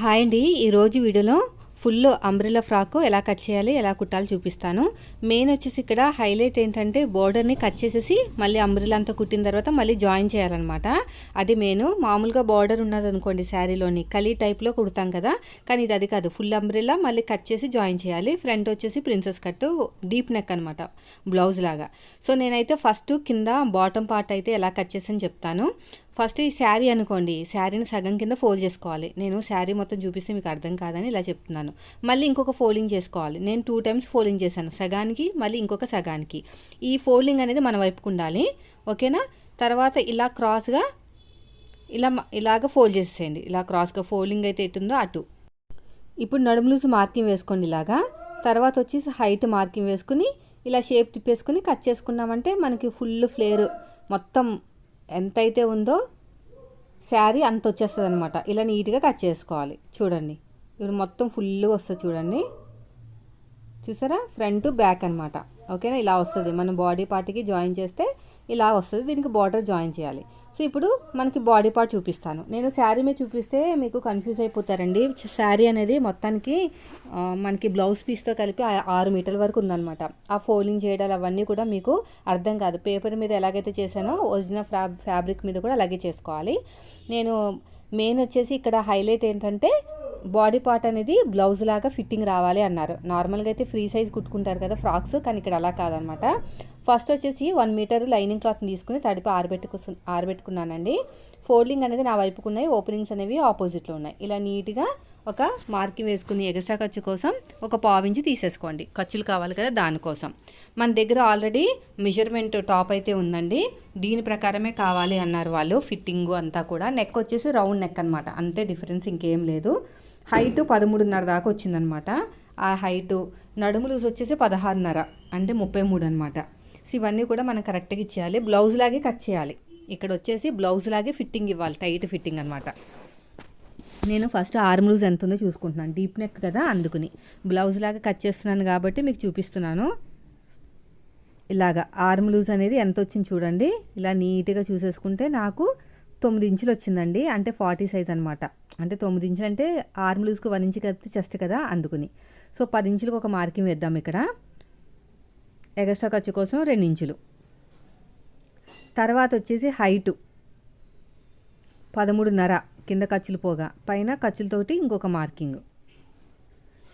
Hi అండి. ఈరోజు వీడియోలో ఫుల్ అంబ్రెలా ఫ్రాక్ ఎలా కట్ చేయాలి ఎలా కుట్టాలి చూపిస్తాను. మెయిన్ వచ్చేసి ఇక్కడ హైలైట్ ఏంటంటే బోర్డర్ని కట్ చేసేసి మళ్ళీ అంబ్రెలా అంతా కుట్టిన తర్వాత మళ్ళీ జాయిన్ చేయాలన్నమాట. అది మెయిన్. మామూలుగా బార్డర్ ఉన్నది అనుకోండి శారీలోని కలీ టైప్లో కుడతాం కదా. కానీ ఇది అది కాదు. ఫుల్ అంబ్రెలా మళ్ళీ కట్ చేసి జాయిన్ చేయాలి. ఫ్రంట్ వచ్చేసి ప్రిన్సెస్ కట్ డీప్ నెక్ అనమాట బ్లౌజ్ లాగా. సో నేనైతే ఫస్ట్ కింద బాటమ్ పార్ట్ అయితే ఎలా కట్ చేసని చెప్తాను. ఫస్ట్ ఈ శారీ అనుకోండి శారీని సగం కింద ఫోల్డ్ చేసుకోవాలి. నేను శారీ మొత్తం చూపిస్తే మీకు అర్థం కాదని ఇలా చెప్తున్నాను. మళ్ళీ ఇంకొక ఫోల్డింగ్ చేసుకోవాలి. నేను టూ టైమ్స్ ఫోల్డింగ్ చేశాను. సగానికి మళ్ళీ ఇంకొక సగానికి. ఈ ఫోల్డింగ్ అనేది మన వైపుకు ఉండాలి. ఓకేనా? తర్వాత ఇలా క్రాస్గా ఇలా ఇలాగ ఫోల్డ్ చేసేయండి ఇలా క్రాస్గా ఫోల్డింగ్ అయితే ఎట్టుందో అటు. ఇప్పుడు నడుము మార్కింగ్ వేసుకోండి ఇలాగా. తర్వాత వచ్చేసి హైట్ మార్కింగ్ వేసుకుని ఇలా షేప్ తిప్పేసుకుని కట్ చేసుకున్నామంటే మనకి ఫుల్ ఫ్లేర్ మొత్తం ఎంతైతే ఉందో శారీ అంత వచ్చేస్తుంది అనమాట ఇలా నీట్గా కట్ చేసుకోవాలి. చూడండి. ఇప్పుడు మొత్తం ఫుల్గా వస్తుంది చూడండి. చూసారా? ఫ్రంట్ బ్యాక్ అనమాట ఓకేనా? ఇలా వస్తుంది. మన బాడీ పార్ట్కి జాయిన్ చేస్తే ఇలా వస్తుంది. దీనికి బార్డర్ జాయిన్ చేయాలి. సో ఇప్పుడు మనకి బాడీ పార్ట్ చూపిస్తాను. నేను శారీ మీద చూపిస్తే మీకు కన్ఫ్యూజ్ అయిపోతారండి. శారీ అనేది మొత్తానికి మనకి బ్లౌజ్ పీస్తో కలిపి ఆరు మీటర్ల వరకు ఉందన్నమాట. ఆ ఫోల్డింగ్ చేయడాలు అవన్నీ కూడా మీకు అర్థం కాదు. పేపర్ మీద ఎలాగైతే చేశానో ఒరిజినల్ ఫ్యాబ్ ఫ్యాబ్రిక్ మీద కూడా అలాగే చేసుకోవాలి. నేను మెయిన్ వచ్చేసి ఇక్కడ హైలైట్ ఏంటంటే బాడీ పార్ట్ అనేది బ్లౌజ్ లాగా ఫిట్టింగ్ రావాలి అన్నారు. నార్మల్గా అయితే ఫ్రీ సైజ్ కుట్టుకుంటారు కదా ఫ్రాక్స్ కానీ ఇక్కడ అలా కాదనమాట. ఫస్ట్ వచ్చేసి వన్ మీటర్ లైనింగ్ క్లాత్ని తీసుకుని తడిపి ఆరబెట్టుకు ఆరబెట్టుకున్నానండి. ఫోల్డింగ్ అనేది నా వైపుకు ఉన్నాయి ఓపెనింగ్స్ అనేవి ఆపోజిట్లో ఉన్నాయి. ఇలా నీట్గా ఒక మార్కింగ్ వేసుకుని ఎక్స్ట్రా ఖర్చు కోసం ఒక పావించి తీసేసుకోండి. ఖర్చులు కావాలి కదా దానికోసం మన దగ్గర ఆల్రెడీ మెజర్మెంట్ టాప్ అయితే ఉందండి. దీని ప్రకారమే కావాలి అన్నారు వాళ్ళు. ఫిట్టింగ్ అంతా కూడా. నెక్ వచ్చేసి రౌండ్ నెక్ అనమాట అంతే డిఫరెన్స్ ఇంకేం లేదు. హైట్ పదమూడున్నర దాకా వచ్చిందనమాట ఆ హైటు నడుము లూజ్ వచ్చేసి పదహారున్నర. అంటే ముప్పై మూడు అనమాట సో ఇవన్నీ కూడా మనం కరెక్ట్గా ఇచ్చేయాలి. బ్లౌజ్ లాగే కట్ చేయాలి. ఇక్కడ వచ్చేసి బ్లౌజ్ లాగే ఫిట్టింగ్ ఇవ్వాలి. టైట్ ఫిట్టింగ్ అనమాట నేను ఫస్ట్ ఆర్మ్ లూజ్ ఎంత ఉందో చూసుకుంటున్నాను. డీప్ నెక్ కదా అందుకుని. బ్లౌజ్ లాగా కట్ చేస్తున్నాను కాబట్టి మీకు చూపిస్తున్నాను. ఇలాగా ఆర్మ్ లూజ్ అనేది ఎంత వచ్చింది చూడండి. ఇలా నీట్గా చూసేసుకుంటే నాకు తొమ్మిది ఇంచులు వచ్చిందండి. అంటే ఫార్టీ సైజ్ అనమాట అంటే తొమ్మిది ఇంచులు అంటే ఆర్మ్ లూజ్కి వన్ ఇంచు కలిపితే చెస్ట్ కదా అందుకుని. సో పది ఇంచులకు ఒక మార్కింగ్ వేద్దాం ఇక్కడ. ఎగస్ట్రా ఖర్చు కోసం రెండు ఇంచులు. తర్వాత వచ్చేసి హైటు పదమూడున్నర. కింద ఖర్చులు పోగా. పైన ఖర్చులతోటి ఇంకొక మార్కింగ్.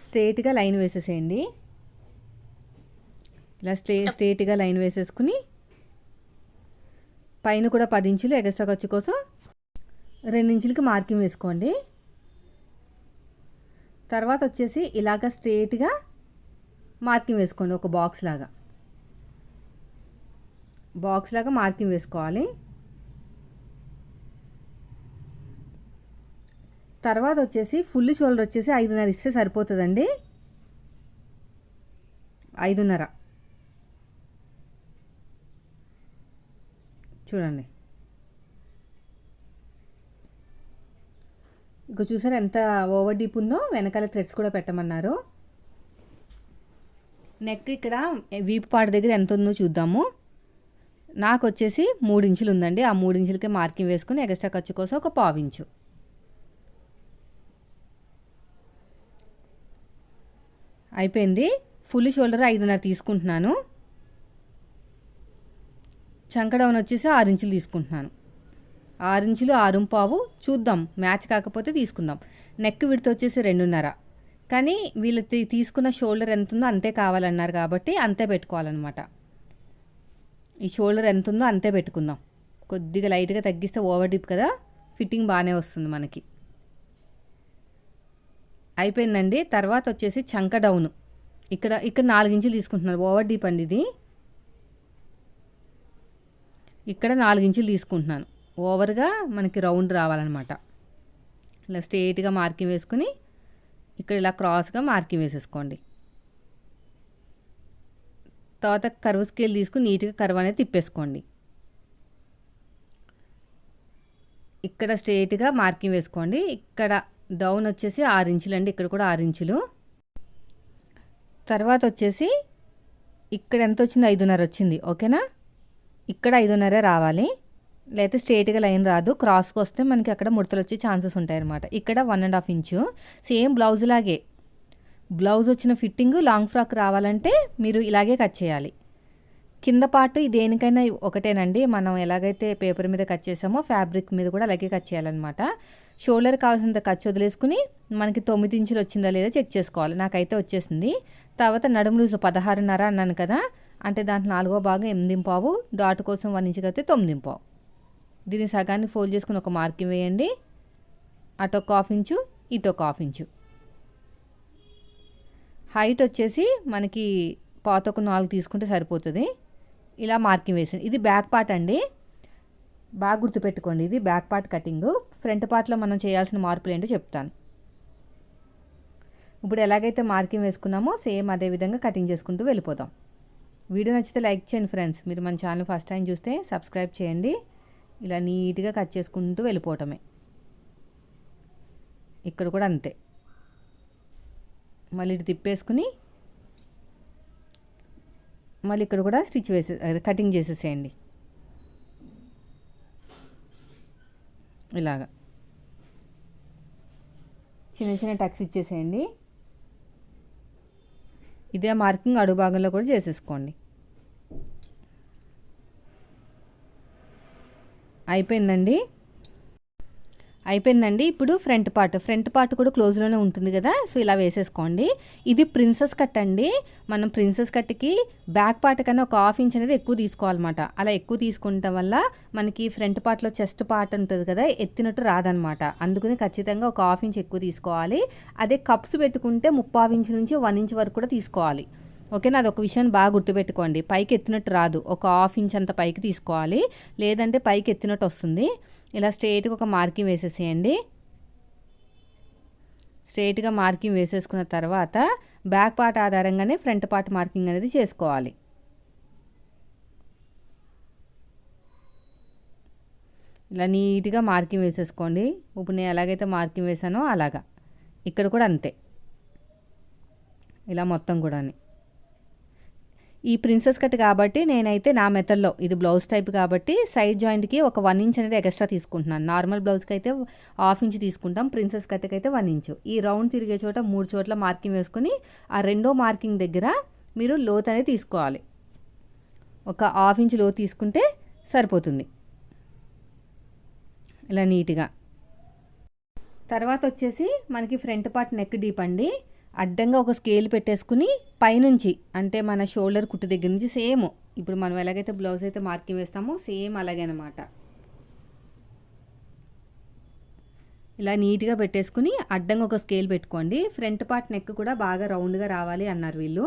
స్ట్రేట్గా లైన్ వేసేసేయండి. ఇలా స్ట్రే స్ట్రేట్గా లైన్ వేసేసుకుని పైన కూడా పది ఇంచులు ఎగస్ట్రా ఖర్చు కోసం రెండు ఇంచులకి మార్కింగ్ వేసుకోండి. తర్వాత వచ్చేసి ఇలాగ స్ట్రేట్గా మార్కింగ్ వేసుకోండి ఒక బాక్స్ లాగా. బాక్స్ లాగా మార్కింగ్ వేసుకోవాలి. తర్వాత వచ్చేసి ఫుల్ షోల్డర్ వచ్చేసి ఐదున్నర ఇస్తే సరిపోతుందండి. ఐదున్నర. చూడండి. ఇక చూసారు ఎంత ఓవర్ డీప్ ఉందో? వెనకాల థ్రెడ్స్ కూడా పెట్టమన్నారు. నెక్ ఇక్కడ వీపు పాట దగ్గర ఎంత ఉందో చూద్దాము. నాకు వచ్చేసి మూడు ఇంచులు ఉందండి. ఆ మూడు ఇంచులకే మార్కింగ్ వేసుకుని ఎక్స్ట్రా ఖర్చు కోసం ఒక పావు అయిపోయింది. ఫుల్ షోల్డర్ ఐదున్నర తీసుకుంటున్నాను. చంకడౌన్ వచ్చేసి ఆరు ఇంచులు తీసుకుంటున్నాను. ఆరు ఇంచులు ఆరు పావు చూద్దాం. మ్యాచ్ కాకపోతే తీసుకుందాం. నెక్ విడత వచ్చేసి రెండున్నర. కానీ వీళ్ళు తీసుకున్న షోల్డర్ ఎంత ఉందో అంతే కావాలన్నారు కాబట్టి అంతే పెట్టుకోవాలన్నమాట. ఈ షోల్డర్ ఎంత ఉందో అంతే పెట్టుకుందాం. కొద్దిగా లైట్గా తగ్గిస్తే ఓవర్ డిప్ కదా. ఫిట్టింగ్ బాగానే వస్తుంది మనకి. అయిపోయిందండి. తర్వాత వచ్చేసి చంక డౌన్. ఇక్కడ ఇక్కడ నాలుగు ఇంచులు తీసుకుంటున్నారు. ఓవర్ డీప్ అండి ఇది. ఇక్కడ నాలుగు ఇంచులు తీసుకుంటున్నాను. ఓవర్గా మనకి రౌండ్ రావాలన్నమాట. ఇలా స్ట్రేట్గా మార్కింగ్ వేసుకుని ఇక్కడ ఇలా క్రాస్గా మార్కింగ్ వేసేసుకోండి. తర్వాత కర్వ్ స్కేల్ తీసుకుని నీట్గా కర్వ్ అనేది తిప్పేసుకోండి. ఇక్కడ స్ట్రేట్గా మార్కింగ్ వేసుకోండి. ఇక్కడ డౌన్ వచ్చేసి ఆరు ఇంచులు అండి ఇక్కడ కూడా ఆరు ఇంచులు. తర్వాత వచ్చేసి ఇక్కడ ఎంత వచ్చింది? ఐదున్నర వచ్చింది ఓకేనా? ఇక్కడ ఐదున్నరే రావాలి. లేకపోతే స్ట్రేట్గా లైన్ రాదు క్రాస్కి వస్తే మనకి అక్కడ ముడతలు వచ్చే ఛాన్సెస్ ఉంటాయన్నమాట. ఇక్కడ one and half inch same blouse లాగే. బ్లౌజ్ వచ్చిన ఫిట్టింగ్ లాంగ్ ఫ్రాక్ రావాలంటే మీరు ఇలాగే కట్ చేయాలి. కింద పార్ట్ దేనికైనా ఒకటేనండి మనం ఎలాగైతే పేపర్ మీద కట్ చేసామో ఫ్యాబ్రిక్ మీద కూడా అలాగే కట్ చేయాలన్నమాట. షోల్డర్ కావాల్సినంత ఖర్చు వదిలేసుకుని మనకి తొమ్మిది ఇంచులు వచ్చిందా లేదా చెక్ చేసుకోవాలి. నాకైతే వచ్చేసింది. తర్వాత నడుము లూజు పదహారున్నర అన్నాను కదా అంటే దాంట్లో నాలుగో భాగం ఎనిమిది పావు డాట్ కోసం వన్ ఇంచు కలిపితే తొమ్మిది పావు దీన్ని సగాన్ని ఫోల్డ్ చేసుకుని ఒక మార్కింగ్ వేయండి. అటు ఒక హాఫ్ ఇంచు ఇటు ఒక హాఫ్ ఇంచు. హైట్ వచ్చేసి మనకి పాత ఒక నాలుగు తీసుకుంటే సరిపోతుంది. ఇలా మార్కింగ్ వేసింది ఇది బ్యాక్ పార్ట్ అండి. బాగా గుర్తుపెట్టుకోండి ఇది బ్యాక్ పార్ట్ కటింగ్ ఫ్రంట్ పార్ట్లో మనం చేయాల్సిన మార్పులు ఏంటో చెప్తాను. ఇప్పుడు ఎలాగైతే మార్కింగ్ వేసుకున్నామో సేమ్ అదే విధంగా కటింగ్ చేసుకుంటూ వెళ్ళిపోతాం వీడియో నచ్చితే లైక్ చేయండి ఫ్రెండ్స్. మీరు మన ఛానల్ ఫస్ట్ టైం చూస్తే సబ్స్క్రైబ్ చేయండి. ఇలా నీట్గా కట్ చేసుకుంటూ వెళ్ళిపోవటమే. ఇక్కడ కూడా అంతే. మళ్ళీ ఇటు తిప్పేసుకుని మళ్ళీ ఇక్కడ కూడా స్టిచ్ వేసే కటింగ్ చేసేసేయండి. ఇలాగా. చిన్న చిన్న టక్స్ ఇచ్చేసేయండి. ఇదే మార్కింగ్ అడుగు భాగంలో కూడా చేసేసుకోండి. అయిపోయిందండి? అయిపోయిందండి. ఇప్పుడు ఫ్రంట్ పార్ట్. ఫ్రంట్ పార్ట్ కూడా క్లోజ్లోనే ఉంటుంది కదా? సో ఇలా వేసేసుకోండి. ఇది ప్రిన్సెస్ కట్ అండి. మనం ప్రిన్సెస్ కట్కి బ్యాక్ పార్ట్ కన్నా ఒక హాఫ్ ఇంచ్ అనేది ఎక్కువ తీసుకోవాలన్నమాట. అలా ఎక్కువ తీసుకుంటాం వల్ల మనకి ఫ్రంట్ పార్ట్లో చెస్ట్ పార్ట్ ఉంటుంది కదా? ఎత్తినట్టు రాదనమాట అందుకని ఖచ్చితంగా ఒక హాఫ్ ఇంచ్ ఎక్కువ తీసుకోవాలి. అదే కప్స్ పెట్టుకుంటే ముప్పావు ఇంచ్ నుంచి వన్ ఇంచ్ వరకు కూడా తీసుకోవాలి. ఓకేనా? అది ఒక విషయం బాగా గుర్తుపెట్టుకోండి. పైకి ఎత్తినట్టు రాదు. ఒక హాఫ్ ఇంచ్ అంత పైకి తీసుకోవాలి. లేదంటే పైకి ఎత్తినట్టు వస్తుంది. ఇలా స్ట్రైట్గా ఒక మార్కింగ్ వేసేసేయండి. స్ట్రైట్గా మార్కింగ్ వేసేసుకున్న తర్వాత బ్యాక్ పార్ట్ ఆధారంగానే ఫ్రంట్ పార్ట్ మార్కింగ్ అనేది చేసుకోవాలి. ఇలా నీట్గా మార్కింగ్ వేసేసుకోండి. ఇప్పుడు నేను ఎలాగైతే మార్కింగ్ వేసానో అలాగా. ఇక్కడ కూడా అంతే. ఇలా మొత్తం కూడా ఈ ప్రిన్సెస్ కట్ కాబట్టి నేనైతే నా మెథడ్లో ఇది బ్లౌజ్ టైప్ కాబట్టి సైడ్ జాయింట్కి ఒక వన్ ఇంచ్ అనేది ఎక్స్ట్రా తీసుకుంటున్నాను. నార్మల్ బ్లౌజ్కి అయితే హాఫ్ ఇంచ్ తీసుకుంటాం ప్రిన్సెస్ కట్కి అయితే వన్ ఇంచ్. ఈ రౌండ్ తిరిగే చోట మూడు చోట్ల మార్కింగ్ వేసుకుని ఆ రెండో మార్కింగ్ దగ్గర మీరు లోత్ అనేది తీసుకోవాలి. ఒక హాఫ్ ఇంచ్ లోత్ తీసుకుంటే సరిపోతుంది. ఇలా నీట్గా. తర్వాత వచ్చేసి మనకి ఫ్రంట్ పార్ట్ నెక్ డీప్ అండి. అడ్డంగా ఒక స్కేల్ పెట్టేసుకుని పైనుంచి అంటే మన షోల్డర్ కుట్టు దగ్గర నుంచి సేమ్. ఇప్పుడు మనం ఎలాగైతే బ్లౌజ్ అయితే మార్కింగ్ వేస్తామో సేమ్ అలాగే అనమాట ఇలా నీట్గా పెట్టేసుకుని అడ్డంగా ఒక స్కేల్ పెట్టుకోండి. ఫ్రంట్ పార్ట్ నెక్ కూడా బాగా రౌండ్గా రావాలి అన్నారు వీళ్ళు.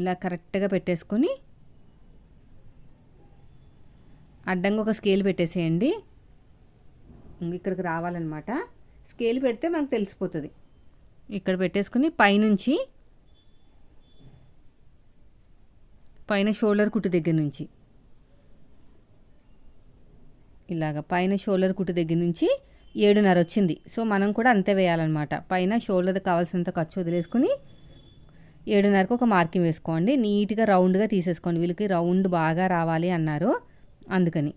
ఇలా కరెక్ట్గా పెట్టేసుకొని అడ్డంగా ఒక స్కేల్ పెట్టేసేయండి. ఇక్కడికి రావాలన్నమాట. స్కేల్ పెడితే మనకు తెలిసిపోతుంది. ఇక్కడ పెట్టేసుకుని పైనుంచి పైన షోల్డర్ కుట్టు దగ్గర నుంచి. ఇలాగ పైన షోల్డర్ కుట్టు దగ్గర నుంచి ఏడున్నర వచ్చింది. సో మనం కూడా అంతే వేయాలన్నమాట. పైన షోల్డర్ కావాల్సినంత ఖర్చు వదిలేసుకుని ఏడున్నరకు ఒక మార్కింగ్ వేసుకోండి. నీట్గా రౌండ్గా తీసేసుకోండి. వీళ్ళకి రౌండ్ బాగా రావాలి అన్నారు. అందుకని.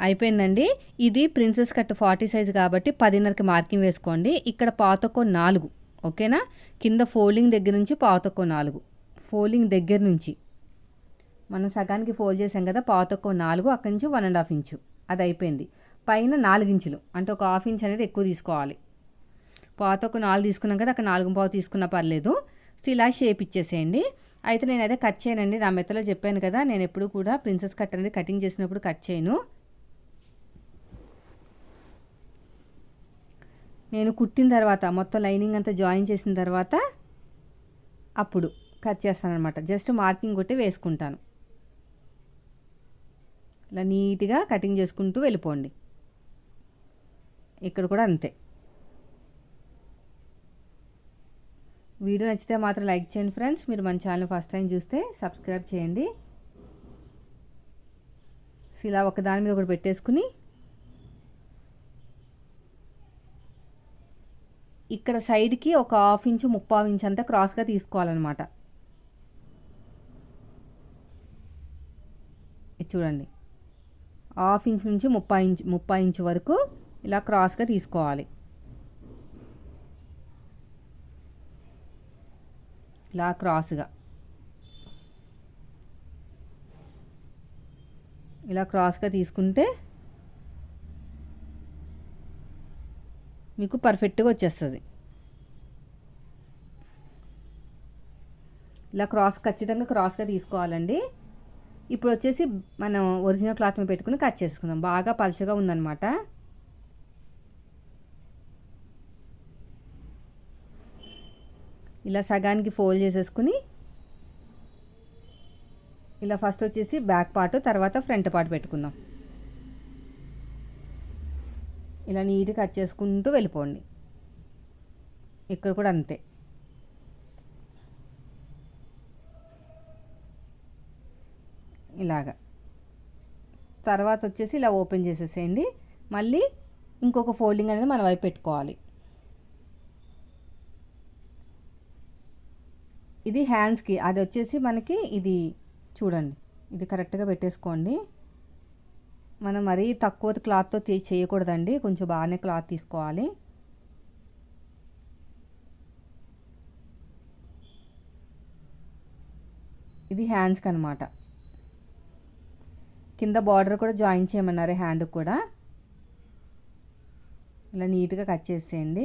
అయిపోయిందండి. ఇది ప్రిన్సెస్ కట్ ఫార్టీ సైజ్ కాబట్టి పదిన్నరకి మార్కింగ్ వేసుకోండి. ఇక్కడ పాతకో నాలుగు ఓకేనా? కింద ఫోల్డింగ్ దగ్గర నుంచి పాతకో నాలుగు ఫోల్డింగ్ దగ్గర నుంచి. మనం సగానికి ఫోల్డ్ చేసాం కదా పాతకో నాలుగు అక్కడి నుంచి వన్ అండ్ హాఫ్ ఇంచు. అది అయిపోయింది. పైన నాలుగు ఇంచులు అంటే ఒక హాఫ్ ఇంచ్ అనేది ఎక్కువ తీసుకోవాలి. పాత నాలుగు తీసుకున్నాం కదా అక్కడ నాలుగు పావు తీసుకున్నా పర్లేదు. సో ఇలా షేప్ ఇచ్చేసేయండి. అయితే నేను అదే కట్ చేయనండి. నా మెత్తలో చెప్పాను కదా నేను ఎప్పుడు కూడా ప్రిన్సెస్ కట్ అనేది కటింగ్ చేసినప్పుడు కట్ చేయను. నేను కుట్టిన తర్వాత మొత్తం లైనింగ్ అంతా జాయిన్ చేసిన తర్వాత అప్పుడు కట్ చేస్తాను అనమాట జస్ట్ మార్కింగ్ కొట్టి వేసుకుంటాను. ఇలా నీట్గా కటింగ్ చేసుకుంటూ వెళ్ళిపోండి. ఇక్కడ కూడా అంతే. వీడియో నచ్చితే మాత్రం లైక్ చేయండి ఫ్రెండ్స్. మీరు మన ఛానల్ ఫస్ట్ టైం చూస్తే సబ్స్క్రైబ్ చేయండి. ఇలా ఒకదాని మీద ఒకటి పెట్టేసుకుని ఇక్కడ సైడ్కి ఒక హాఫ్ ఇంచు ముప్పావు ఇంచ్ అంతా క్రాస్గా తీసుకోవాలన్నమాట. చూడండి. హాఫ్ ఇంచ్ నుంచి ముప్పై ఇంచ్ ముప్పై ఇంచ్ వరకు ఇలా క్రాస్గా తీసుకోవాలి. ఇలా క్రాస్గా. ఇలా క్రాస్గా తీసుకుంటే మీకు పర్ఫెక్ట్గా వచ్చేస్తుంది. ఇలా క్రాస్ ఖచ్చితంగా క్రాస్గా తీసుకోవాలండి. ఇప్పుడు వచ్చేసి మనం ఒరిజినల్ క్లాత్ మీద పెట్టుకుని కట్ చేసుకుందాం. బాగా పలుచగా ఉందన్నమాట. ఇలా సగానికి ఫోల్డ్ చేసేసుకుని ఇలా ఫస్ట్ వచ్చేసి బ్యాక్ పార్ట్ తర్వాత ఫ్రంట్ పార్ట్ పెట్టుకుందాం. ఇలా నీట్గా కట్ చేసుకుంటూ వెళ్ళిపోండి. ఇక్కడ కూడా అంతే. ఇలాగా. తర్వాత వచ్చేసి ఇలా ఓపెన్ చేసేసేయండి. మళ్ళీ ఇంకొక ఫోల్డింగ్ అనేది మన వైపు పెట్టుకోవాలి. ఇది హ్యాండ్స్కి అది వచ్చేసి మనకి ఇది చూడండి. ఇది కరెక్ట్గా పెట్టేసుకోండి. మనం మరీ తక్కువ క్లాత్తో చేయకూడదండి. కొంచెం బాగానే క్లాత్ తీసుకోవాలి. ఇది హ్యాండ్స్కి అనమాట కింద బార్డర్ కూడా జాయిన్ చేయమన్నారు హ్యాండ్కి కూడా. ఇలా నీట్గా కట్ చేసేయండి.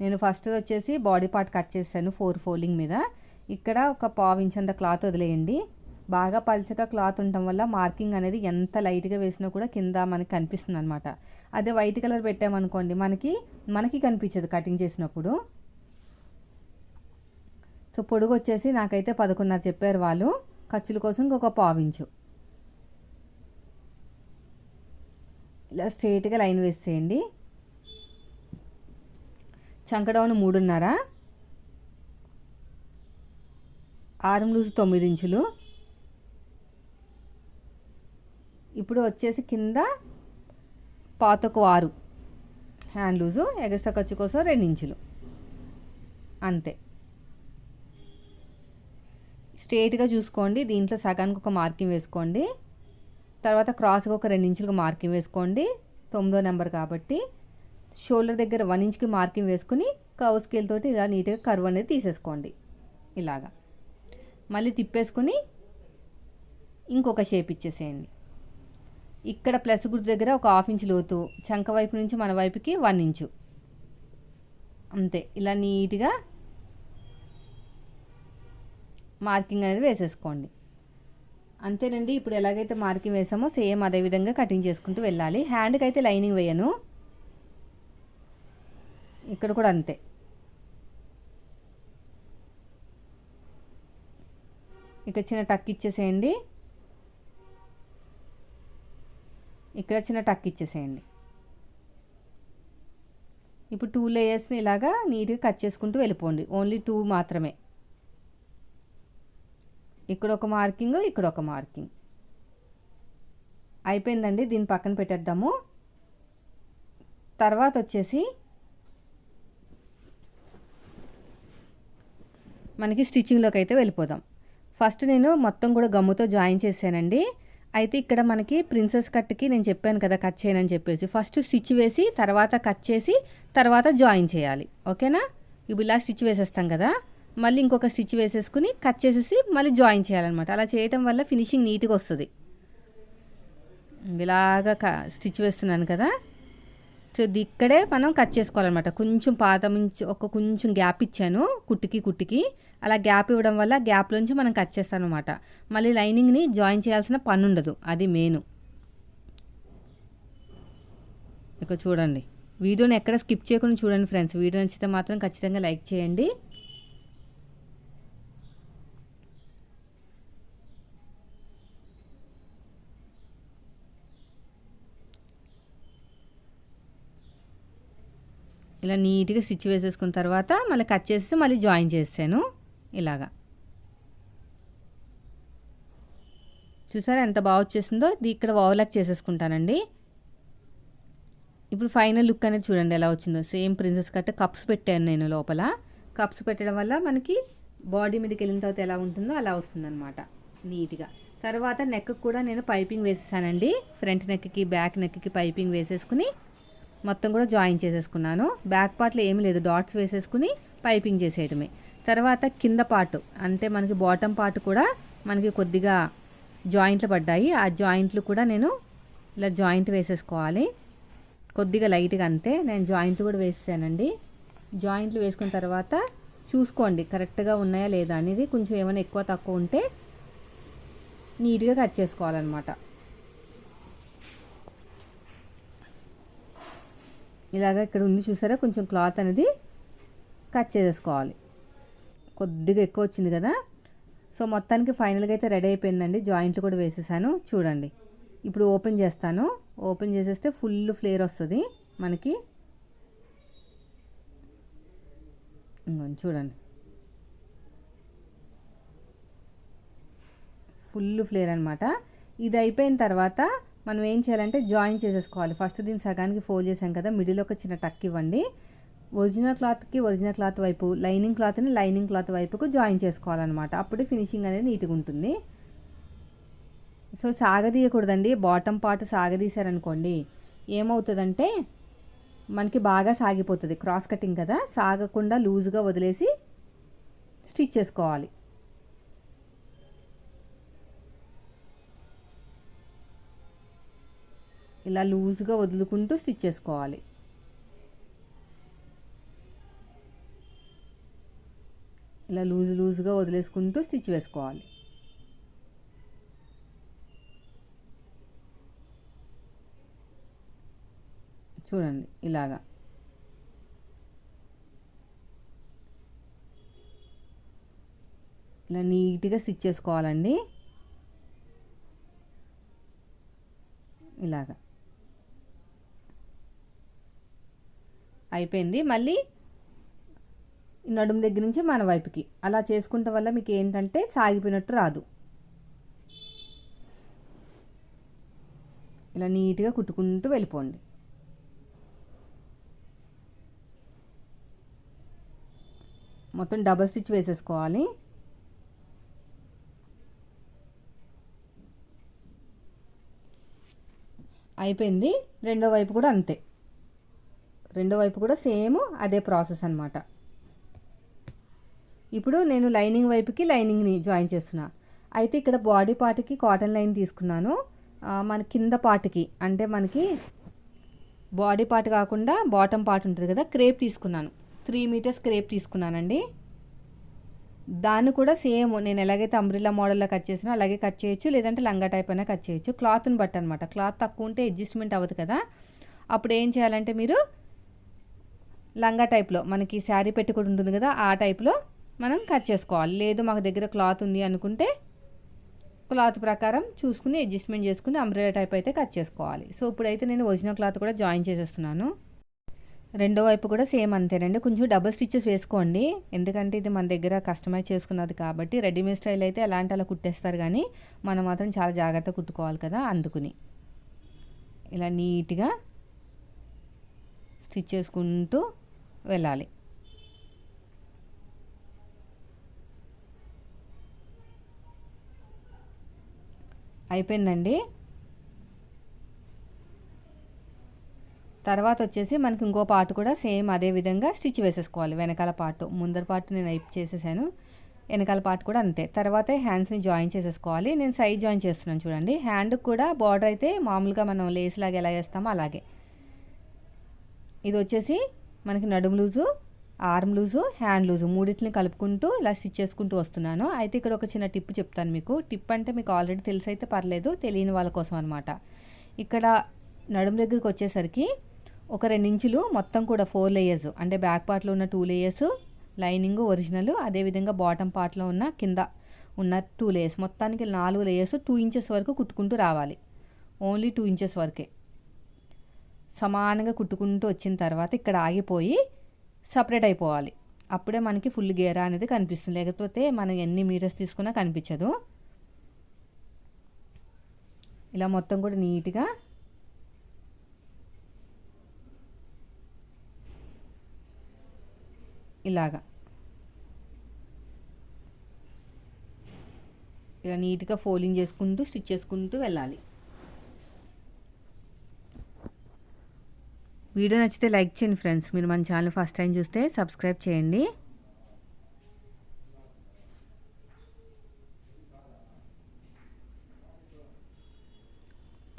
నేను ఫస్ట్ వచ్చేసి బాడీ పార్ట్ కట్ చేశాను ఫోర్ ఫోల్డింగ్ మీద. ఇక్కడ ఒక పావు ఇంచ్ అంత క్లాత్ వదిలేయండి. బాగా పలుచగా క్లాత్ ఉండటం వల్ల మార్కింగ్ అనేది ఎంత లైట్గా వేసినా కూడా కింద మనకి కనిపిస్తుంది అనమాట అదే వైట్ కలర్ పెట్టామనుకోండి మనకి మనకి కనిపించదు కటింగ్ చేసినప్పుడు. సో పొడుగు వచ్చేసి నాకైతే పదకొండున్నర చెప్పారు వాళ్ళు. ఖర్చుల కోసం ఇంకొక పావించు. ఇలా స్ట్రైట్గా లైన్ వేసేయండి. చంకడౌన్ మూడున్నర. ఆరం లూజు తొమ్మిది ఇంచులు ఇప్పుడు వచ్చేసి కింద పాతకు ఆరు. హ్యాండ్ లూజు ఎగస్ట్రా ఖర్చు కోసం రెండు ఇంచులు. అంతే. స్ట్రేట్గా చూసుకోండి. దీంట్లో సగానికి ఒక మార్కింగ్ వేసుకోండి. తర్వాత క్రాస్గా ఒక రెండు ఇంచులకు మార్కింగ్ వేసుకోండి. తొమ్మిదో నెంబర్ కాబట్టి షోల్డర్ దగ్గర వన్ ఇంచ్కి మార్కింగ్ వేసుకుని కవ్ స్కేల్ తోటి ఇలా నీట్గా కర్వ్ అనేది తీసేసుకోండి. ఇలాగా. మళ్ళీ తిప్పేసుకుని ఇంకొక షేప్ ఇచ్చేసేయండి. ఇక్కడ ప్లస్ గుర్తు దగ్గర ఒక హాఫ్ ఇంచ్ లోతు చంక వైపు నుంచి మన వైపుకి వన్ ఇంచు అంతే ఇలా నీట్గా మార్కింగ్ అనేది వేసేసుకోండి. అంతేనండి ఇప్పుడు ఎలాగైతే మార్కింగ్ వేసామో సేమ్ అదే విధంగా కటింగ్ చేసుకుంటూ వెళ్ళాలి. హ్యాండ్కి అయితే లైనింగ్ వేయను. ఇక్కడ కూడా అంతే. ఇక చిన్న టక్ ఇచ్చేసేయండి. ఇక్కడ చిన్న టక్ ఇచ్చేసేయండి. ఇప్పుడు టూ లేయర్స్ని ఇలాగా నీట్గా కట్ చేసుకుంటూ వెళ్ళిపోండి. ఓన్లీ టూ మాత్రమే. ఇక్కడ ఒక మార్కింగ్ ఇక్కడ ఒక మార్కింగ్ అయిపోయిందండి. దీన్ని పక్కన పెట్టేద్దాము. తర్వాత వచ్చేసి మనకి స్టిచ్చింగ్లోకి అయితే వెళ్ళిపోదాం. ఫస్ట్ నేను మొత్తం కూడా గమ్ముతో జాయిన్ చేశానండి. అయితే ఇక్కడ మనకి ప్రిన్సెస్ కట్కి నేను చెప్పాను కదా కట్ చేయనని చెప్పేసి. ఫస్ట్ స్టిచ్ వేసి తర్వాత కట్ చేసి తర్వాత జాయిన్ చేయాలి. ఓకేనా? ఇప్పుడు ఇలా స్టిచ్ వేసేస్తాం కదా. మళ్ళీ ఇంకొక స్టిచ్ వేసేసుకుని కట్ చేసేసి మళ్ళీ జాయిన్ చేయాలన్నమాట. అలా చేయటం వల్ల ఫినిషింగ్ నీట్గా వస్తుంది. ఇలాగా స్టిచ్ వేస్తున్నాను కదా. సో ఇక్కడే మనం కట్ చేసుకోవాలన్నమాట. కొంచెం పాత నుంచి ఒక కొంచెం గ్యాప్ ఇచ్చాను కుట్టికి కుట్టికి. అలా గ్యాప్ ఇవ్వడం వల్ల గ్యాప్లోంచి మనం కట్ చేస్తాం అనమాట మళ్ళీ లైనింగ్ని జాయిన్ చేయాల్సిన పని ఉండదు. అది మెయిన్. ఇక చూడండి. వీడియోని ఎక్కడ స్కిప్ చేయకుండా చూడండి ఫ్రెండ్స్. వీడియో నచ్చితే మాత్రం ఖచ్చితంగా లైక్ చేయండి. ఇలా నీట్గా స్టిచ్ వేసేసుకున్న తర్వాత మళ్ళీ కట్ చేసి మళ్ళీ జాయిన్ చేసాను ఇలాగా. చూసారా ఎంత బాగా వచ్చేసిందో? ఇది ఇక్కడ ఓవర్లాక్ చేసేసుకుంటానండి. ఇప్పుడు ఫైనల్ లుక్ అనేది చూడండి ఎలా వచ్చిందో. సేమ్ ప్రిన్సెస్ కట్ కప్స్ పెట్టాను నేను లోపల. కప్స్ పెట్టడం వల్ల మనకి బాడీ మీదకి వెళ్ళిన తర్వాత ఎలా ఉంటుందో అలా వస్తుందన్నమాట నీట్గా. తర్వాత నెక్ కూడా నేను పైపింగ్ వేసేసానండి. ఫ్రంట్ నెక్కి బ్యాక్ నెక్కి పైపింగ్ వేసేసుకుని మొత్తం కూడా జాయిన్ చేసేసుకున్నాను. బ్యాక్ పార్ట్లో ఏమీ లేదు డాట్స్ వేసేసుకుని పైపింగ్ చేసేయడమే తర్వాత కింద పార్ట్ అంటే మనకి బాటమ్ పార్ట్ కూడా మనకి కొద్దిగా జాయింట్లు పడ్డాయి. ఆ జాయింట్లు కూడా నేను ఇలా జాయింట్ వేసేసుకోవాలి. కొద్దిగా లైట్గా అంతే. నేను జాయింట్లు కూడా వేసేసానండి. జాయింట్లు వేసుకున్న తర్వాత చూసుకోండి కరెక్ట్గా ఉన్నాయా లేదా అనేది కొంచెం ఏమైనా ఎక్కువ తక్కువ ఉంటే నీట్గా కట్ చేసుకోవాలన్నమాట. ఇలాగ ఇక్కడ ఉంది చూసారా? కొంచెం క్లాత్ అనేది కట్ చేసేసుకోవాలి. కొద్దిగా ఎక్కువ వచ్చింది కదా. సో మొత్తానికి ఫైనల్గా అయితే రెడీ అయిపోయిందండి. జాయింట్లు కూడా వేసేసాను. చూడండి. ఇప్పుడు ఓపెన్ చేస్తాను. ఓపెన్ చేసేస్తే ఫుల్ ఫ్లేర్ వస్తుంది మనకి. చూడండి. ఫుల్ ఫ్లేర్ అనమాట ఇది అయిపోయిన తర్వాత మనం ఏం చేయాలంటే జాయిన్ చేసేసుకోవాలి. ఫస్ట్ దీన్ని సగానికి ఫోల్డ్ చేసాం కదా. మిడిల్ ఒక చిన్న టక్ ఇవ్వండి. ఒరిజినల్ క్లాత్కి ఒరిజినల్ క్లాత్ వైపు లైనింగ్ క్లాత్ని లైనింగ్ క్లాత్ వైపుకు జాయిన్ చేసుకోవాలన్నమాట. అప్పుడే ఫినిషింగ్ అనేది నీట్గా ఉంటుంది. సో సాగదీయకూడదండి. బాటమ్ పార్ట్ సాగదీశారనుకోండి ఏమవుతుందంటే మనకి బాగా సాగిపోతుంది. క్రాస్ కటింగ్ కదా సాగకుండా లూజ్గా వదిలేసి స్టిచ్ చేసుకోవాలి. ఇలా లూజ్గా వదులుకుంటూ స్టిచ్ చేసుకోవాలి. ఇలా లూజ్ లూజ్గా వదిలేసుకుంటూ స్టిచ్ వేసుకోవాలి. చూడండి ఇలాగా. ఇలా నీట్గా స్టిచ్ చేసుకోవాలండి. ఇలాగా. అయిపోయింది. మళ్ళీ నడుము దగ్గర నుంచి మన వైపుకి. అలా చేసుకుంటే వల్ల మీకు ఏంటంటే సాగిపోయినట్టు రాదు. ఇలా నీట్గా కుట్టుకుంటూ వెళ్ళిపోండి. మొత్తం డబల్ స్టిచ్ వేసేసుకోవాలి. అయిపోయింది. రెండో వైపు కూడా అంతే. రెండో వైపు కూడా సేమ్ అదే ప్రాసెస్ అనమాట ఇప్పుడు నేను లైనింగ్ వైపుకి లైనింగ్ని జాయిన్ చేస్తున్నా. అయితే ఇక్కడ బాడీ పార్ట్కి కాటన్ లైన్ తీసుకున్నాను. మన కింద పార్ట్కి అంటే మనకి బాడీ పార్ట్ కాకుండా బాటమ్ పార్ట్ ఉంటుంది కదా క్రేప్ తీసుకున్నాను. త్రీ మీటర్స్ క్రేప్ తీసుకున్నానండి. దాన్ని కూడా సేమ్ నేను ఎలాగైతే అంబ్రిల్లా మోడల్లో కట్ చేసినా అలాగే కట్ చేయొచ్చు లేదంటే లంగా టైప్ అయినా కట్ చేయొచ్చు. క్లాత్ని బట్టి అనమాట క్లాత్ తక్కువ ఉంటే అడ్జస్ట్మెంట్ అవ్వదు కదా. అప్పుడు ఏం చేయాలంటే మీరు లంగా టైప్లో మనకి శారీ పెట్టుకుని ఉంటుంది కదా ఆ టైప్లో మనం కట్ చేసుకోవాలి. లేదు మాకు దగ్గర క్లాత్ ఉంది అనుకుంటే క్లాత్ ప్రకారం చూసుకుని అడ్జస్ట్మెంట్ చేసుకుని అంబ్రెలా టైప్ అయితే కట్ చేసుకోవాలి. సో ఇప్పుడైతే నేను ఒరిజినల్ క్లాత్ కూడా జాయిన్ చేసేస్తున్నాను. రెండో వైపు కూడా సేమ్ అంతేనండి. కొంచెం డబుల్ స్టిచ్చెస్ వేసుకోండి. ఎందుకంటే ఇది మన దగ్గర కస్టమైజ్ చేసుకున్నది కాబట్టి రెడీమేడ్ స్టైల్ అయితే అలాంటి అలా కుట్టేస్తారు కానీ మనం మాత్రం చాలా జాగ్రత్తగా కుట్టుకోవాలి కదా అందుకుని. ఇలా నీట్గా స్టిచ్ చేసుకుంటూ వెళ్ళాలి. అయిపోయిందండి. తర్వాత వచ్చేసి మనకి ఇంకో పార్ట్ కూడా సేమ్ అదే విధంగా స్టిచ్ వేసేసుకోవాలి. వెనకాల పార్ట్ ముందర పార్ట్ నేను అయిప్ చేసేసాను. వెనకాల పార్ట్ కూడా అంతే. తర్వాత హ్యాండ్స్ని జాయిన్ చేసేసుకోవాలి. నేను సైడ్ జాయిన్ చేస్తున్నాను చూడండి. హ్యాండ్కి కూడా బార్డర్ అయితే మామూలుగా మనం లేస్ లాగా ఎలా చేస్తామో అలాగే. ఇది వచ్చేసి మనకి నడుము loose arm loose hand loose మూడింటిని కలుపుకుంటూ ఇలా స్టిచ్ చేసుకుంటూ వస్తున్నాను. అయితే ఇక్కడ ఒక చిన్న టిప్ చెప్తాను మీకు. టిప్ అంటే మీకు ఆల్రెడీ తెలిసి అయితే పర్లేదు తెలియని వాళ్ళ కోసం అనమాట ఇక్కడ నడుము దగ్గరికి వచ్చేసరికి ఒక రెండించులు మొత్తం కూడా ఫోర్ లేయర్స్ అంటే బ్యాక్ పార్ట్లో ఉన్న టూ లేయర్స్ లైనింగ్ ఒరిజినల్ అదేవిధంగా బాటమ్ పార్ట్లో ఉన్న కింద ఉన్న టూ లేయర్స్ మొత్తానికి నాలుగు లేయర్స్ టూ ఇంచెస్ వరకు కుట్టుకుంటూ రావాలి. ఓన్లీ టూ ఇంచెస్ వరకే. సమానంగా కుట్టుకుంటూ వచ్చిన తర్వాత ఇక్కడ ఆగిపోయి సపరేట్ అయిపోవాలి. అప్పుడే మనకి ఫుల్ గేరా అనేది కనిపిస్తుంది. లేకపోతే మనం ఎన్ని మీటర్స్ తీసుకున్నా కనిపించదు. ఇలా మొత్తం కూడా నీట్గా ఇలాగా. ఇలా నీట్గా ఫోల్డింగ్ చేసుకుంటూ స్టిచ్ చేసుకుంటూ వెళ్ళాలి. వీడియో నచ్చితే లైక్ చేయండి ఫ్రెండ్స్. మీరు మన ఛానల్ ఫస్ట్ టైం చూస్తే సబ్స్క్రైబ్ చేయండి.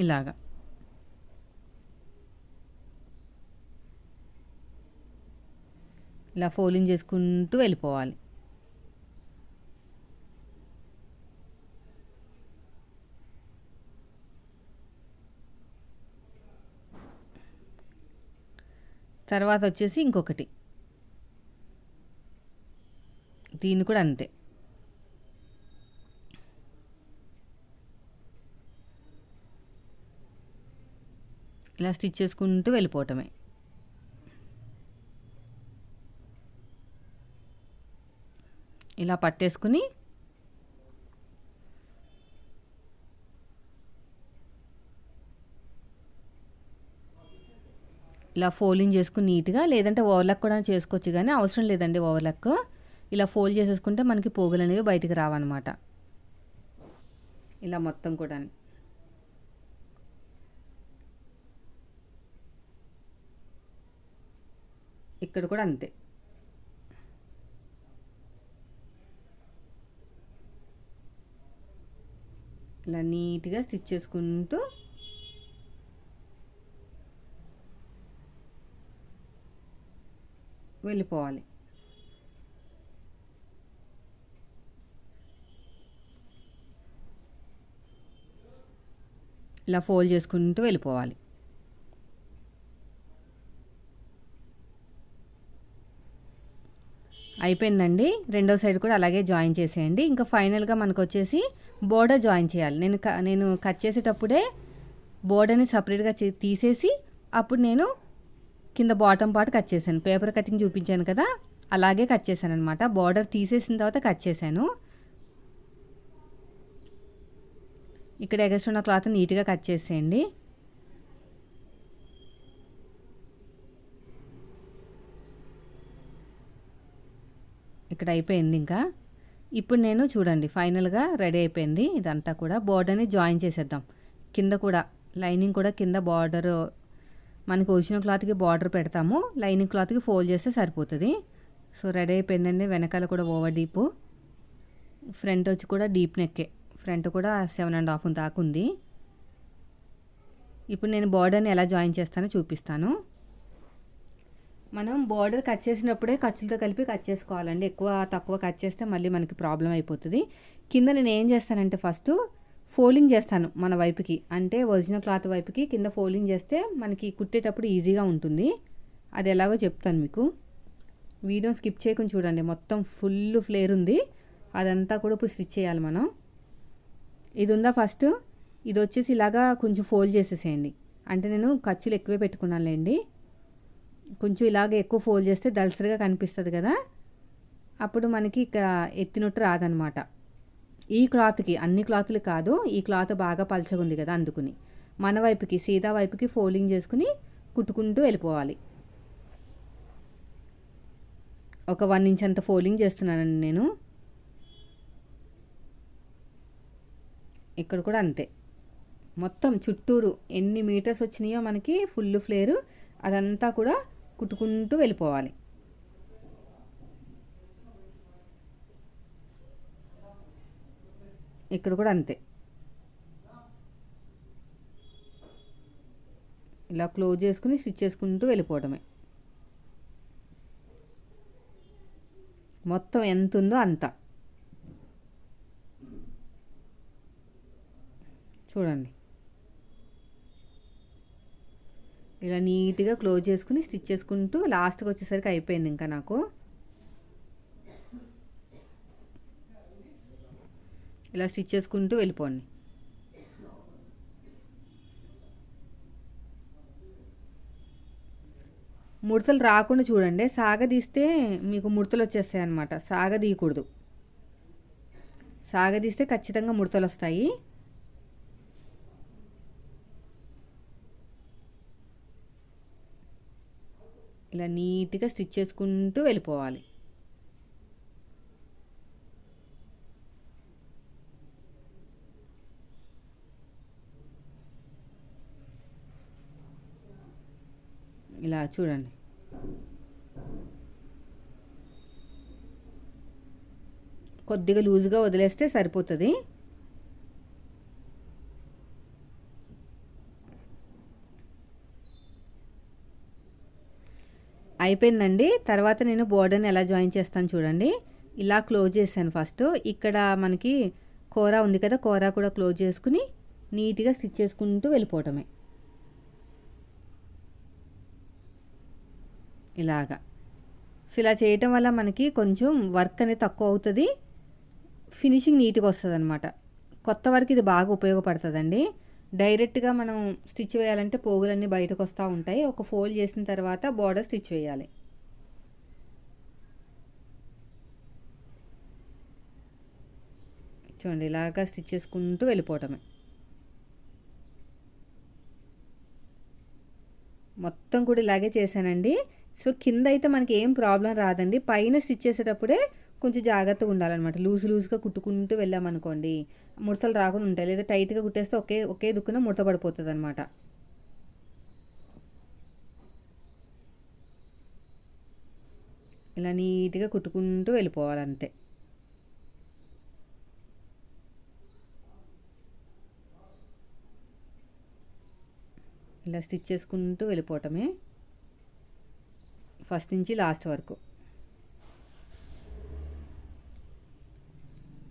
ఇలాగా. ఇలా ఫోలింగ్ చేసుకుంటూ వెళ్ళిపోవాలి. తర్వాత వచ్చేసి ఇంకొకటి. దీన్ని కూడా అంతే. ఇలా స్టిచ్ చేసుకుంటూ వెళ్ళిపోవటమే. ఇలా పట్టేసుకుని ఇలా ఫోల్డింగ్ చేసుకుని నీట్గా లేదంటే ఓవర్లాక్ కూడా చేసుకోవచ్చు కానీ అవసరం లేదండి ఓవర్లాక్. ఇలా ఫోల్డ్ చేసేసుకుంటే మనకి పోగులు అనేవి బయటికి రావన్నమాట. ఇలా మొత్తం కూడా ఇక్కడ కూడా అంతే. ఇలా నీట్గా స్టిచ్ చేసుకుంటూ వెళ్ళిపోవాలి. ఇలా ఫోల్డ్ చేసుకుంటూ వెళ్ళిపోవాలి. అయిపోయిందండి. రెండో సైడ్ కూడా అలాగే జాయిన్ చేసేయండి. ఇంకా ఫైనల్గా మనకు వచ్చేసి బోర్డర్ జాయిన్ చేయాలి. నేను నేను కట్ చేసేటప్పుడే బోర్డర్ని సపరేట్గా తీసేసి అప్పుడు నేను కింద బాటమ్ పార్ట్ కట్ చేశాను. పేపర్ కటింగ్ చూపించాను కదా? అలాగే కట్ చేశాను అనమాట బార్డర్ తీసేసిన తర్వాత కట్ చేశాను. ఇక్కడ ఎగస్ట్ ఉన్న క్లాత్ నీట్గా కట్ చేసేయండి. ఇక్కడ అయిపోయింది ఇంకా. ఇప్పుడు నేను చూడండి ఫైనల్గా రెడీ అయిపోయింది. ఇదంతా కూడా బార్డర్ని జాయిన్ చేసేద్దాం. కింద కూడా లైనింగ్ కూడా కింద బార్డర్ మనకు ఒరిజినల్ క్లాత్కి బార్డర్ పెడతాము. లైనింగ్ క్లాత్కి ఫోల్డ్ చేస్తే సరిపోతుంది. సో రెడీ అయిపోయిందండి. వెనకాల కూడా ఓవర్ డీపు. ఫ్రంట్ వచ్చి కూడా డీప్ నెక్కే. ఫ్రంట్ కూడా సెవెన్ అండ్ హాఫ్ దాకా ఉంది. ఇప్పుడు నేను బార్డర్ని ఎలా జాయిన్ చేస్తానో చూపిస్తాను. మనం బార్డర్ కట్ చేసినప్పుడే ఖర్చులతో కలిపి కట్ చేసుకోవాలండి. ఎక్కువ తక్కువ కట్ చేస్తే మళ్ళీ మనకి ప్రాబ్లం అయిపోతుంది. కింద నేను ఏం చేస్తానంటే ఫస్ట్ ఫోల్డింగ్ చేస్తాను మన వైపుకి. అంటే ఒరిజినల్ క్లాత్ వైపుకి కింద ఫోల్డింగ్ చేస్తే మనకి కుట్టేటప్పుడు ఈజీగా ఉంటుంది. అది ఎలాగో చెప్తాను మీకు. వీడియో స్కిప్ చేయకుండా చూడండి. మొత్తం ఫుల్ ఫ్లేర్ ఉంది. అదంతా కూడా ఇప్పుడు స్టిచ్ చేయాలి మనం. ఇది ఉందా ఫస్ట్? ఇది వచ్చేసి ఇలాగా కొంచెం ఫోల్డ్ చేసేసేయండి. అంటే నేను ఖర్చులు ఎక్కువే పెట్టుకున్నానులేండి. కొంచెం ఇలాగ ఎక్కువ ఫోల్డ్ చేస్తే దళసరిగా కనిపిస్తుంది కదా. అప్పుడు మనకి ఇక్కడ ఎత్తినట్టు రాదనమాట. ఈ క్లాత్కి అన్ని క్లాత్లు కాదు ఈ క్లాత్ బాగా పలచగుంది కదా అందుకుని. మన వైపుకి సీదా వైపుకి ఫోల్డింగ్ చేసుకుని కుట్టుకుంటూ వెళ్ళిపోవాలి. ఒక వన్ ఇంచ్ అంత ఫోల్డింగ్ చేస్తున్నానండి నేను. ఇక్కడ కూడా అంతే. మొత్తం చుట్టూరు ఎన్ని మీటర్స్ వచ్చినాయో మనకి ఫుల్ ఫ్లేరు అదంతా కూడా కుట్టుకుంటూ వెళ్ళిపోవాలి. ఇక్కడ కూడా అంతే. ఇలా క్లోజ్ చేసుకుని స్టిచ్ చేసుకుంటూ వెళ్ళిపోవడమే. మొత్తం ఎంత ఉందో అంత. చూడండి. ఇలా నీట్గా క్లోజ్ చేసుకుని స్టిచ్ చేసుకుంటూ లాస్ట్కి వచ్చేసరికి అయిపోయింది ఇంకా నాకు. ఇలా స్టిచ్ చేసుకుంటూ వెళ్ళిపోండి. ముడతలు రాకుండా చూడండి. సాగదీస్తే మీకు ముడతలు వచ్చేస్తాయి అన్నమాట. సాగదీయకూడదు సాగదీస్తే ఖచ్చితంగా ముడతలు వస్తాయి. ఇలా నీట్గా స్టిచ్ చేసుకుంటూ వెళ్ళిపోవాలి. ఇలా చూడండి. కొద్దిగా లూజ్గా వదిలేస్తే సరిపోతుంది. అయిపోయిందండి. తర్వాత నేను బోర్డర్ని ఎలా జాయిన్ చేస్తాను చూడండి. ఇలా క్లోజ్ చేశాను ఫస్ట్. ఇక్కడ మనకి కూర ఉంది కదా కూర కూడా క్లోజ్ చేసుకుని నీట్గా స్టిచ్ చేసుకుంటూ వెళ్ళిపోవటమే. ఇలాగా. సో ఇలా చేయటం వల్ల మనకి కొంచెం వర్క్ అనేది తక్కువ అవుతుంది. ఫినిషింగ్ నీట్గా వస్తుంది అనమాట కొత్త వరకు ఇది బాగా ఉపయోగపడుతుందండి. డైరెక్ట్గా మనం స్టిచ్ వేయాలంటే పోగులన్నీ బయటకు వస్తూ ఉంటాయి. ఒక ఫోల్డ్ చేసిన తర్వాత బార్డర్ స్టిచ్ వేయాలి. చూడండి ఇలాగా స్టిచ్ చేసుకుంటూ వెళ్ళిపోవటమే. మొత్తం కూడా ఇలాగే చేశానండి. సో కింద అయితే మనకి ఏం ప్రాబ్లం రాదండి. పైన స్టిచ్ చేసేటప్పుడే కొంచెం జాగ్రత్తగా ఉండాలన్నమాట. లూజ్ లూజ్గా కుట్టుకుంటూ వెళ్ళామనుకోండి ముడతలు రాకుండా ఉంటాయి. లేదా టైట్గా కుట్టేస్తే ఒకే ఒకే దుక్కున ముడత పడిపోతుంది అనమాట ఇలా నీట్గా కుట్టుకుంటూ వెళ్ళిపోవాలి అంతే ఇలా స్టిచ్ చేసుకుంటూ వెళ్ళిపోవటమే ఫస్ట్ నుంచి లాస్ట్ వరకు.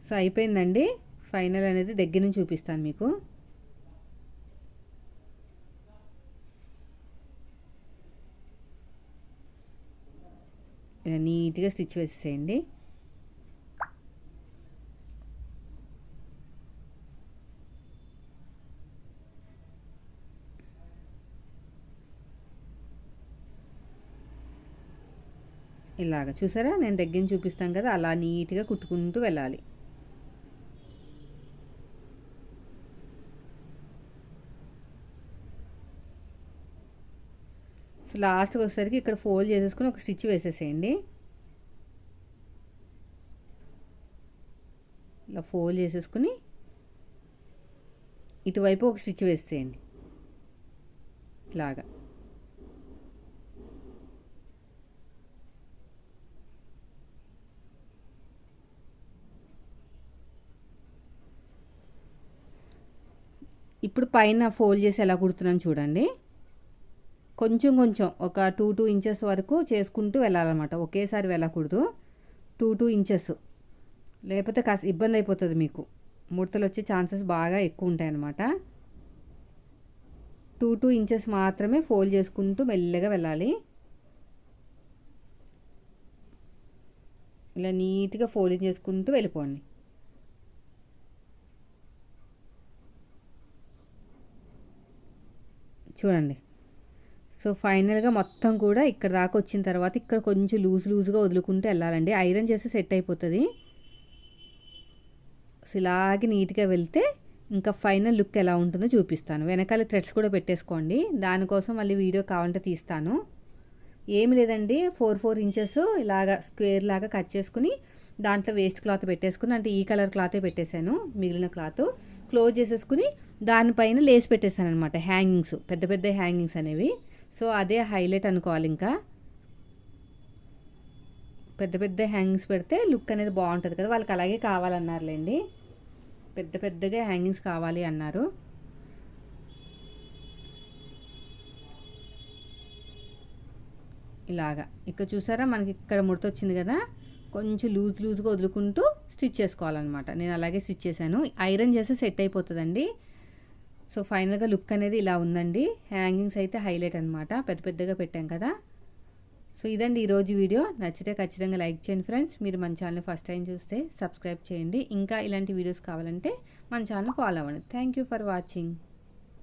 సో అయిపోయిందండి. ఫైనల్ అనేది దగ్గర నుంచి చూపిస్తాను మీకు. ఇలా నీట్గా స్టిచ్ వేసేసేయండి. ఇలాగ. చూసారా? నేను దగ్గర చూపిస్తాను కదా? అలా నీట్గా కుట్టుకుంటూ వెళ్ళాలి. సో లాస్ట్కి వచ్చేసరికి ఇక్కడ ఫోల్డ్ చేసేసుకుని ఒక స్టిచ్ వేసేసేయండి. ఇలా ఫోల్డ్ చేసేసుకుని ఇటువైపు ఒక స్టిచ్ వేసేయండి ఇలాగా. ఇప్పుడు పైన ఫోల్డ్ చేసి ఎలా కుడుతున్నాను చూడండి. కొంచెం కొంచెం ఒక టూ టూ ఇంచెస్ వరకు చేసుకుంటూ వెళ్ళాలన్నమాట. ఒకేసారి వెళ్ళకూడదు. Two two inches. లేకపోతే కాస్త ఇబ్బంది అయిపోతుంది మీకు. ముడతలు వచ్చే ఛాన్సెస్ బాగా ఎక్కువ ఉంటాయన్నమాట. టూ టూ ఇంచెస్ మాత్రమే ఫోల్డ్ చేసుకుంటూ మెల్లగా వెళ్ళాలి. ఇలా నీట్గా ఫోల్డింగ్ చేసుకుంటూ వెళ్ళిపోండి. చూడండి. సో ఫైనల్గా మొత్తం కూడా ఇక్కడ దాకా వచ్చిన తర్వాత ఇక్కడ కొంచెం లూజ్ లూజ్గా వదులుకుంటూ వెళ్ళాలండి. ఐరన్ చేస్తే సెట్ అయిపోతుంది. సో ఇలాగే నీట్గా వెళ్తే ఇంకా ఫైనల్ లుక్ ఎలా ఉంటుందో చూపిస్తాను. వెనకాల థ్రెడ్స్ కూడా పెట్టేసుకోండి. దానికోసం మళ్ళీ వీడియో కావాలంటే తీస్తాను. ఏమి లేదండి. ఫోర్ ఫోర్ ఇంచెస్ ఇలాగా స్క్వేర్ లాగా కట్ చేసుకుని దాంట్లో వేస్ట్ క్లాత్ పెట్టేసుకుని అంటే ఈ కలర్ క్లాతే పెట్టేశాను మిగిలిన క్లాత్. క్లోజ్ చేసేసుకుని దానిపైన లేస్ పెట్టేశాను అనమాట హ్యాంగింగ్స్ పెద్ద పెద్ద హ్యాంగింగ్స్ అనేవి. సో అదే హైలైట్ అనుకోవాలి ఇంకా. పెద్ద పెద్ద హ్యాంగింగ్స్ పెడితే లుక్ అనేది బాగుంటుంది కదా. వాళ్ళకి అలాగే కావాలన్నారులేండి. పెద్ద పెద్దగా హ్యాంగింగ్స్ కావాలి అన్నారు. ఇలాగా. ఇక్కడ చూసారా? మనకి ఇక్కడ ముడత వచ్చింది కదా. కొంచెం లూజ్ లూజ్గా వదులుకుంటూ స్టిచ్ చేసుకోవాలన్నమాట. నేను అలాగే స్టిచ్ చేశాను. ఐరన్ చేస్తే సెట్ అయిపోతుందండి. సో ఫైనల్గా లుక్ అనేది ఇలా ఉందండి. హ్యాంగింగ్స్ అయితే హైలైట్ అనమాట పెద్ద పెద్దగా పెట్టాం కదా. సో ఇదండి ఈరోజు వీడియో. నచ్చితే ఖచ్చితంగా లైక్ చేయండి ఫ్రెండ్స్. మీరు మన ఛానల్ ఫస్ట్ టైం చూస్తే సబ్స్క్రైబ్ చేయండి. ఇంకా ఇలాంటి వీడియోస్ కావాలంటే మన ఛానల్ ఫాలో అవ్వండి. Thank you for watching.